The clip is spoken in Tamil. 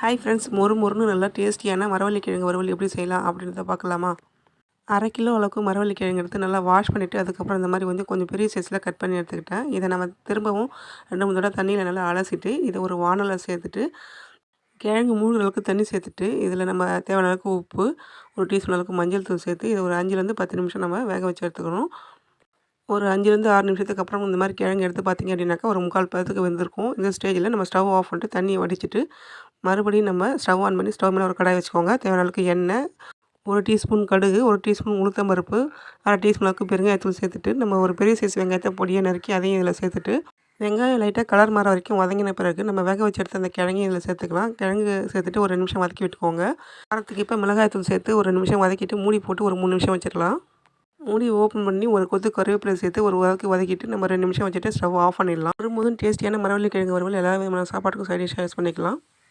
ஹாய் ஃப்ரெண்ட்ஸ் மொறு மொறுன்னு நல்லா டேஸ்டியான மரவள்ளி கிழங்கு வறுவல் எப்படி செய்யலாம் அப்படின்றத பார்க்கலாமா? அரை கிலோ அளவுக்கு மரவள்ளி கிழங்கு எடுத்து நல்லா வாஷ் பண்ணிவிட்டு அதுக்கப்புறம் இந்த மாதிரி வந்து கொஞ்சம் பெரிய சைஸில் கட் பண்ணி எடுத்துக்கிட்டேன். இதை நம்ம திரும்பவும் ரெண்டு மூணு தடவை தண்ணியில் நல்லா அலசிட்டு இதை ஒரு வானலில் சேர்த்துட்டு கிழங்கு மூணு அளவுக்கு தண்ணி சேர்த்துட்டு இதில் நம்ம தேவையான அளவுக்கு உப்பு ஒரு டீஸ்பூன் அளவுக்கு மஞ்சள் தூள் சேர்த்து இதை ஒரு அஞ்சுலேருந்து பத்து நிமிஷம் நம்ம வேக வச்சு எடுத்துக்கணும். ஒரு அஞ்சுலேருந்து ஆறு நிமிஷத்துக்கு அப்புறம் இந்த மாதிரி கிழங்கு எடுத்து பார்த்திங்க அப்படின்னாக்கா ஒரு முக்கால் பதத்துக்கு வெந்திருக்கும். இந்த ஸ்டேஜில் நம்ம ஸ்டவ் ஆஃப் பண்ணிட்டு தண்ணியை வடிச்சிட்டு மறுபடியும் நம்ம ஸ்டவ் ஆன் பண்ணி ஸ்டவ் மேலே ஒரு கடாய் வச்சுக்கோங்க. தேவையான அளவுக்கு எண்ணெய் ஒரு டீஸ்பூன் கடுகு ஒரு டீஸ்பூன் உளுத்தம் பருப்பு அரை டீஸ்பூன் அளவுக்கு பெருங்காயத்தூள் சேர்த்துட்டு நம்ம ஒரு பெரிய சைஸ் வெங்காயத்தை பொடியை நறுக்கி அதையும் இதில் சேர்த்துட்டு வெங்காயம் லைட்டாக கலர் மாற வரைக்கும் வதங்கின பிறகு நம்ம வேக வச்சு எடுத்து அந்த கிழங்கையும் இதில் சேர்த்துக்கலாம். கிழங்கு சேர்த்துட்டு ஒரு நிமிஷம் வதக்கி விட்டுக்கோங்க. காரத்துக்கு இப்போ மிளகாயத்தூள் சேர்த்து ஒரு நிமிஷம் வதக்கிட்டு மூடி போட்டு ஒரு மூணு நிமிஷம் வச்சிடலாம். மூடி ஓப்பன் பண்ணி ஒரு கொத்து கருவேப்பிலை சேர்த்து ஒரு வதக்கு வதக்கிட்டு நம்ம ரெண்டு நிமிஷம் வச்சுட்டு ஸ்டவ் ஆஃப் பண்ணிடலாம். வரும்போதும் டேஸ்டியான மரவள்ளி கிழங்கு வரும்போது எல்லா விதமான சாப்பாட்டுக்கும் சைட் யூஸ் பண்ணிக்கலாம்.